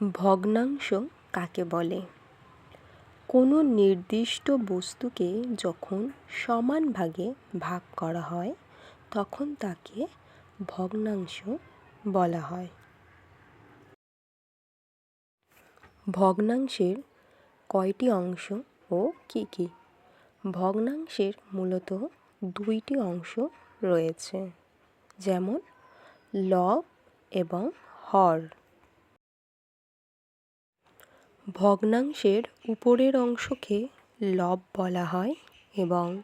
ভগ্নাংশ কাকে বলে? কোনো নির্দিষ্ট বস্তুকে যখন সমান ভাগে ভাগ করা হয়, তখন তাকে ভগ্নাংশ বলা হয়। ভগ্নাংশের কয়টি অংশ ও কি কি? ভগ্নাংশের মূলত দুইটি অংশ রয়েছে, যেমন লব এবং হর। ভগ্নাংশের উপরের অংশকে লব বলা হয় এবং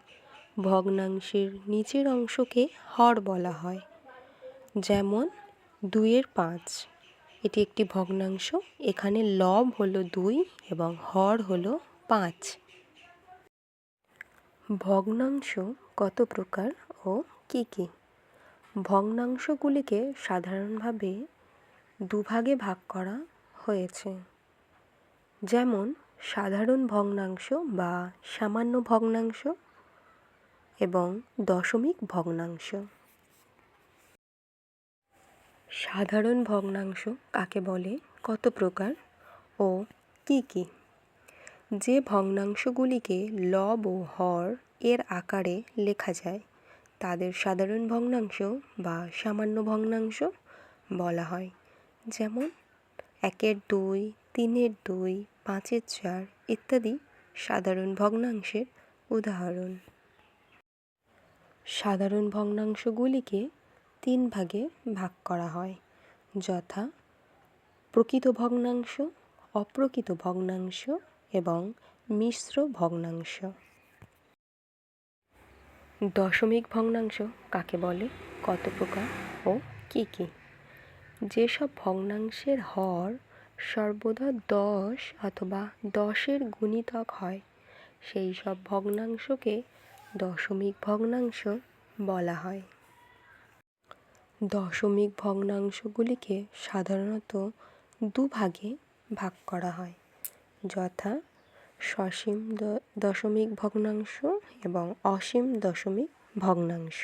ভগ্নাংশের নিচের অংশকে হর বলা হয়। যেমন দুইয়ের পাঁচ, এটি একটি ভগ্নাংশ, এখানে লব হলো দুই এবং হর হলো পাঁচ। ভগ্নাংশ কত প্রকার ও কি কি? ভগ্নাংশগুলিকে সাধারণভাবে দুভাগে ভাগ করা হয়েছে। যেমন সাধারণ ভগ্নাংশ বা সামান্য ভগ্নাংশ এবং দশমিক ভগ্নাংশ। সাধারণ ভগ্নাংশ কাকে বলে? কত প্রকার ও কি কি? যে ভগ্নাংশগুলিকে লব ও হর এর আকারে লেখা যায়, তাদের সাধারণ ভগ্নাংশ বা সামান্য ভগ্নাংশ বলা হয়। যেমন একের দুই, তিনের দুই, পাঁচের চার ইত্যাদি সাধারণ ভগ্নাংশের উদাহরণ। সাধারণ ভগ্নাংশগুলিকে তিন ভাগে ভাগ করা হয়। যথা প্রকৃত ভগ্নাংশ, অপ্রকৃত ভগ্নাংশ এবং মিশ্র ভগ্নাংশ। দশমিক ভগ্নাংশ কাকে বলে? কত প্রকার ও কী কি? যেসব ভগ্নাংশের হর সর্বদা দশ অথবা দশের গুণিতক হয়, সেই সব ভগ্নাংশকে দশমিক ভগ্নাংশ বলা হয়। দশমিক ভগ্নাংশগুলিকে সাধারণত দুভাগে ভাগ করা হয়, যথা সসীম দশমিক ভগ্নাংশ এবং অসীম দশমিক ভগ্নাংশ।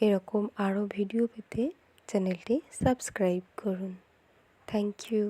এরকম আরও ভিডিও পেতে চ্যানেলটি সাবস্ক্রাইব করুন। Thank you